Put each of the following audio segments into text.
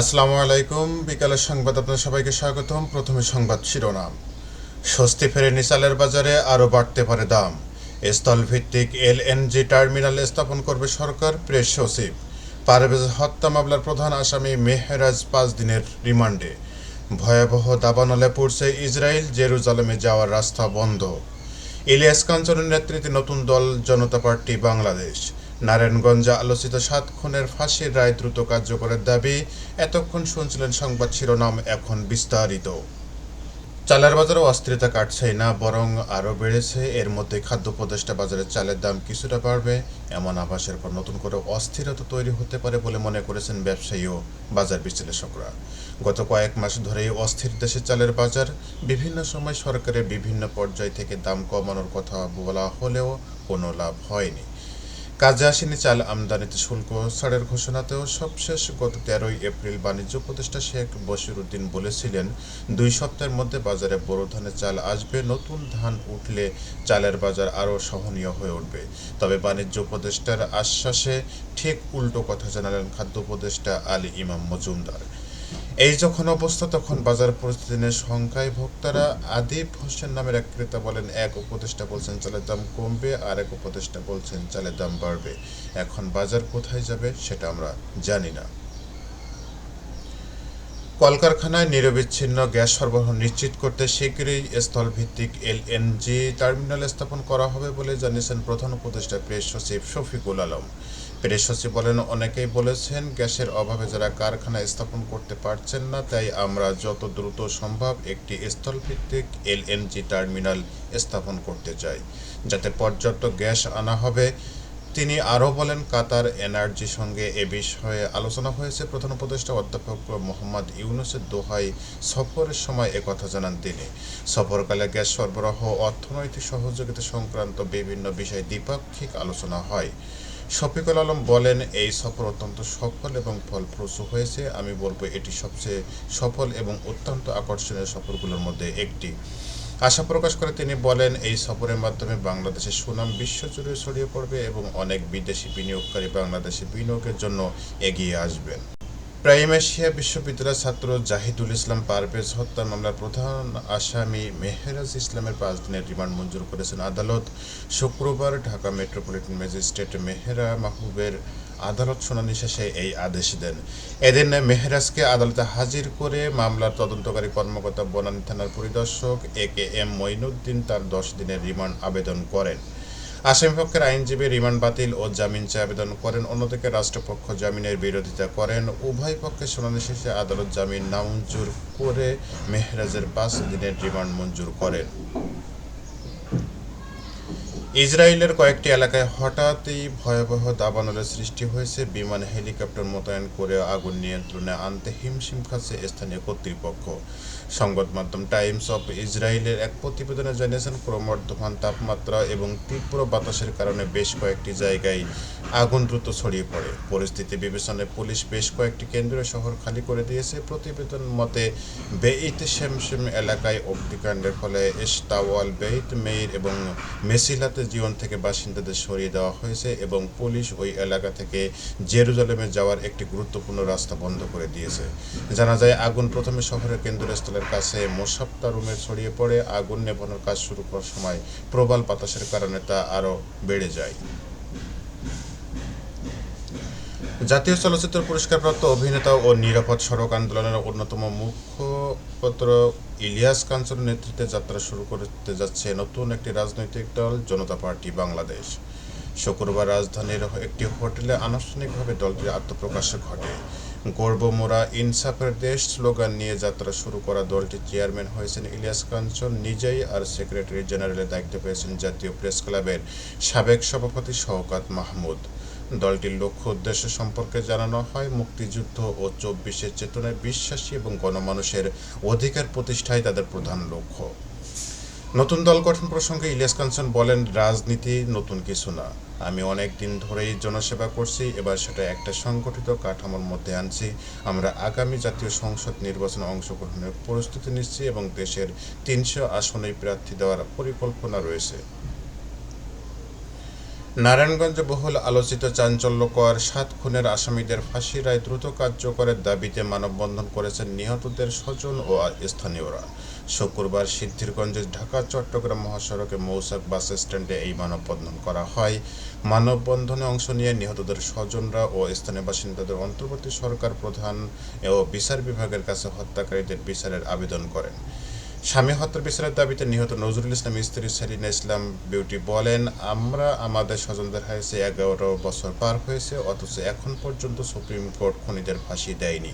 আসসালামু আলাইকুম। বিকালের সংবাদ আপনার সবাইকে স্বাগতম। প্রথমে সংবাদ শিরোনাম। স্বস্তি ফেরে চালের বাজারে আরও বাড়তে পারে দাম। স্থলভিত্তিক এলএনজি টার্মিনাল স্থাপন করবে সরকার, প্রেস সচিব। পারভেজ হত্যা মামলার প্রধান আসামি মেহরাজ পাঁচ দিনের রিমান্ডে। ভয়াবহ দাবানলে পড়ছে ইসরায়েল, জেরুজালেমে যাওয়ার রাস্তা বন্ধ। ইলিয়াস কাঞ্চনের নেতৃত্বে নতুন দল, জনতা পার্টি, বাংলাদেশ। নারায়ণগঞ্জে আলোচিত সাত খুনের ফাঁসির রায় দ্রুত কার্যকরের দাবি, এতক্ষণ শুনছিলেন সংবাদ শিরোনাম, এখন বিস্তারিত। চালের বাজারে অস্থিরতা কাটছেই না, বরং আরও বেড়েছে। এর মধ্যে খাদ্য উপদেষ্টা বাজারে চালের দাম কিছুটা বাড়বে, এমন আভাসের পর নতুন করে অস্থিরতা তৈরি হতে পারে বলে মনে করেছেন ব্যবসায়ী ও বাজার বিশ্লেষকরা। গত কয়েক মাস ধরেই অস্থির দেশে চালের বাজার, বিভিন্ন সময় সরকারের বিভিন্ন পর্যায় থেকে দাম কমানোর কথা বলা হলেও কোনো লাভ হয়নি। কাজে আসেনি চাল আমদানিতে শুল্ক ছাড়ের ঘোষণাতেও সবশেষ গত তেরোই এপ্রিল বাণিজ্য উপদেষ্টা শেখ বশিরুদ্দিন বলেছিলেন, দুই সপ্তাহের মধ্যে বাজারে বোরো ধানের চাল আসবে, নতুন ধান উঠলে চালের বাজার আরও সহনীয় হয়ে উঠবে। তবে বাণিজ্য উপদেষ্টার আশ্বাসে ঠিক উল্টো কথা জানালেন খাদ্য উপদেষ্টা আলী ইমাম মজুমদার। এই যখন অবস্থা, তখন বাজার পরিস্থিতি নিয়ে শঙ্কায় ভোক্তারা আদিব হোসেন নামের এক ক্রেতা বলেন, এক উপদেষ্টা বলছেন চালের দাম কমবে আর এক উপদেষ্টা বলছেন চালের দাম বাড়বে। এখন বাজার কোথায় যাবে সেটা আমরা জানি না। কলকারখানায় নিরবিচ্ছিন্ন গ্যাস সরবরাহ নিশ্চিত করতে শীঘ্রই স্থলভিত্তিক এলএনজি টার্মিনাল স্থাপন করা হবে বলে জানিয়েছেন প্রধান উপদেষ্টা প্রেস সচিব শফিকুল আলম। সচিব বলেন, অনেকেই বলেছেন গ্যাসের অভাবে যারা কারখানা স্থাপন করতে পারছেন না, তাই আমরা যত দ্রুত সম্ভব একটি স্থলভিত্তিক এলএনজি টার্মিনাল স্থাপন করতে চাই। যাতে পর্যাপ্ত গ্যাস আনা হবে। তিনি আরও বলেন, কাতার এনার্জির সঙ্গে এ বিষয়ে আলোচনা হয়েছে। প্রধান উপদেষ্টা অধ্যাপক মোহাম্মদ ইউনুসের দোহাই সফরের সময় একথা জানান তিনি। সফরকালে গ্যাস সরবরাহ, অর্থনৈতিক সহযোগিতা সংক্রান্ত বিভিন্ন বিষয়ে দ্বিপাক্ষিক আলোচনা হয়। শফিকুল আলম বলেন, এই সফর অত্যন্ত সফল এবং ফলপ্রসূ হয়েছে। আমি বলব, এটি সবচেয়ে সফল এবং অত্যন্ত আকর্ষণীয় সফরগুলোর মধ্যে একটি। আশা প্রকাশ করে তিনি বলেন, এই সফরের মাধ্যমে বাংলাদেশের সুনাম বিশ্বজুড়ে ছড়িয়ে পড়বে এবং অনেক বিদেশি বিনিয়োগকারী বাংলাদেশে বিনিয়োগের জন্য এগিয়ে আসবেন। প্রাইম এশিয়া বিশ্ববিদ্যালয়ের ছাত্র জাহিদুল ইসলাম পারভেজ হত্যা মামলার প্রধান আসামি মেহরাজ ইসলামের পাঁচ দিনের রিমান্ড মঞ্জুর করেছেন আদালত। শুক্রবার ঢাকা মেট্রোপলিটন ম্যাজিস্ট্রেট মেহেরা মাহবুবের আদালত শুনানি শেষে এই আদেশ দেন। এদিন মেহরাজকে আদালতে হাজির করে মামলার তদন্তকারী কর্মকর্তা বনানী থানার পরিদর্শক এ কে এম মঈনুদ্দিন তার দশ দিনের রিমান্ড আবেদন করেন। আসামিপক্ষের আইনজীবী রিমান্ড বাতিল ও জামিন চেয়ে আবেদন করেন। অন্যদিকে রাষ্ট্রপক্ষ জামিনের বিরোধিতা করেন। উভয় পক্ষের শুনানি শেষে আদালত জামিন নামঞ্জুর করে মেহরাজের পাঁচ দিনের রিমান্ড মঞ্জুর করেন। ইসরায়েলের কয়েকটি এলাকায় হঠাৎই ভয়াবহ দাবানলের সৃষ্টি হয়েছে। বিমান, হেলিকপ্টার মোতায়েন করে আগুন নিয়ন্ত্রণে আনতে হিমশিম খাচ্ছে স্থানীয় কর্তৃপক্ষ। সংবাদ মাধ্যম টাইমস অফ ইসরায়েলের এক প্রতিবেদনে জানিয়েছেন, ক্রমবর্ধমান তাপমাত্রা এবং তীব্র বাতাসের কারণে বেশ কয়েকটি জায়গায় আগুন দ্রুত ছড়িয়ে পড়ে। পরিস্থিতি বিবেচনায় পুলিশ বেশ কয়েকটি কেন্দ্রীয় শহর খালি করে দিয়েছে। প্রতিবেদন মতে, বেইত শেমশেম এলাকায় অগ্নিকাণ্ডের ফলে ইস্তাওয়াল, বেইত, মেইর এবং মেসিলাতে জীবন থেকে বাসিন্দাদের সরিয়ে দেওয়া হয়েছে এবং পুলিশ ওই এলাকা থেকে জেরুজালেমে যাওয়ার একটি গুরুত্বপূর্ণ রাস্তা বন্ধ করে দিয়েছে। জানা যায়, আগুন প্রথমে শহরের কেন্দ্রস্থলের কাছে মোসাপ্তা রুমে ছড়িয়ে পড়ে। আগুন নেভানোর কাজ শুরু করার সময় প্রবল বাতাসের কারণে তা আরও বেড়ে যায়। জাতীয় চলচ্চিত্র পুরস্কারপ্রাপ্ত অভিনেতা ও নিরাপদ সড়ক আন্দোলনের অন্যতম মুখপত্র ইলিয়াস কাঞ্চনের নেতৃত্বে যাত্রা শুরু করতে যাচ্ছে নতুন একটি রাজনৈতিক দল, জনতা পার্টি বাংলাদেশ। শুক্রবার রাজধানীর একটি হোটেলে আনুষ্ঠানিকভাবে দলটির আত্মপ্রকাশ ঘটে। গর্বমোরা ইনসাফের দেশ স্লোগান নিয়ে যাত্রা শুরু করা দলটির চেয়ারম্যান হয়েছেন ইলিয়াস কাঞ্চন নিজেই আর সেক্রেটারি জেনারেলের দায়িত্ব পেয়েছেন জাতীয় প্রেস ক্লাবের সাবেক সভাপতি শওকাত মাহমুদ। দলটির লক্ষ্য উদ্দেশ্য সম্পর্কে জানানো হয়। মুক্তিযুদ্ধ ও চব্বিশের চেতনায় বিশ্বাসী এবং গণমানুষের অধিকার প্রতিষ্ঠাই তাদের প্রধান লক্ষ্য। নতুন দল গঠন প্রসঙ্গে ইলিয়াস কাঞ্চন বলেন, রাজনীতি নতুন কিছু না। আমি অনেক দিন ধরেই জনসেবা করছি, এবার সেটা একটা সংগঠিত কাঠামোর মধ্যে আনছি। আমরা আগামী জাতীয় সংসদ নির্বাচনে অংশগ্রহণের প্রস্তুতি নিচ্ছি এবং দেশের তিনশো আসনেই প্রার্থী দেওয়ার পরিকল্পনা রয়েছে। নারায়ণগঞ্জে বহুল আলোচিত চাঞ্চল্যকর সাত খুনের আসামিদের ফাঁসি রায় দ্রুত কার্যকরের দাবিতে মানববন্ধন করেছেন নিহতদের স্বজন ও স্থানীয়রা। শুক্রবার সিদ্ধিরগঞ্জে, ঢাকা, চট্টগ্রাম মহাসড়কে মৌসাক বাস স্ট্যান্ডে এই মানববন্ধন করা হয়। মানববন্ধনে অংশ নিয়ে নিহতদের স্বজনরা ও স্থানীয় বাসিন্দাদের অন্তর্বর্তী সরকার প্রধান ও বিচার বিভাগের কাছে হত্যাকারীদের বিচারের আবেদন করেন। স্বামী হত্যার বিচারের দাবিতে নিহত নজরুল ইসলাম স্ত্রী সেলিনা ইসলাম বিউটি বলেন, আমরা আমাদের স্বজনদের হারিয়েছে এগারো বছর পার হয়েছে, অথচ এখন পর্যন্ত সুপ্রিম কোর্ট খুনিদের ফাঁসি দেয়নি।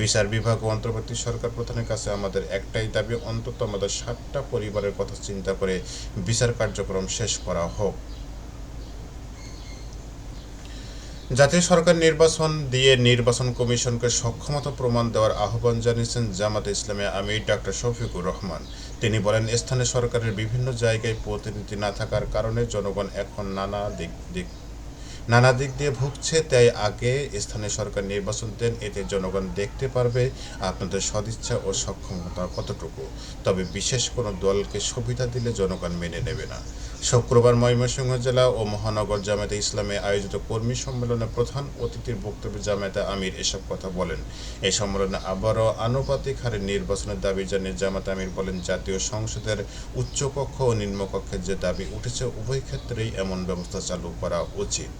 বিচার বিভাগ ও অন্তর্বর্তী সরকার প্রধানের কাছে আমাদের একটাই দাবি, অন্তত আমাদের সাতটা পরিবারের কথা চিন্তা করে বিচার কার্যক্রম শেষ করা হোক। জাতীয় সরকার নির্বাচন দিয়ে নির্বাচন কমিশনকে সক্ষমতা প্রমাণ দেওয়ার আহ্বান জানিয়েছেন জামাতে ইসলামী আমির ডাক্তার শফিকুর রহমান। তিনি বলেন, স্থানীয় সরকারের বিভিন্ন জায়গায় প্রতিনিধি না থাকার কারণে জনগণ এখন নানা দিক দিক, নানা দিক দিয়ে ভুগছে, তাই আগে স্থানীয় সরকার নির্বাচন দেন, এতে জনগণ দেখতে পারবে আপনাদের সদিচ্ছা ও সক্ষমতা কতটুকু। তবে বিশেষ কোনো দলকে সুবিধা দিলে জনগণ মেনে নেবে না। শুক্রবার ময়মনসিংহ জেলা ও মহানগর জামায়াতে ইসলামে আয়োজিত কর্মী সম্মেলনে প্রধান অতিথির বক্তব্যে জামায়াতে আমির এসব কথা বলেন। এই সম্মেলনে আবারও আনুপাতিক হারে নির্বাচনের দাবি জানিয়ে জামাত আমির বলেন, জাতীয় সংসদের উচ্চকক্ষ ও নিম্নকক্ষের যে দাবি উঠেছে, উভয় ক্ষেত্রেই এমন ব্যবস্থা চালু করা উচিত।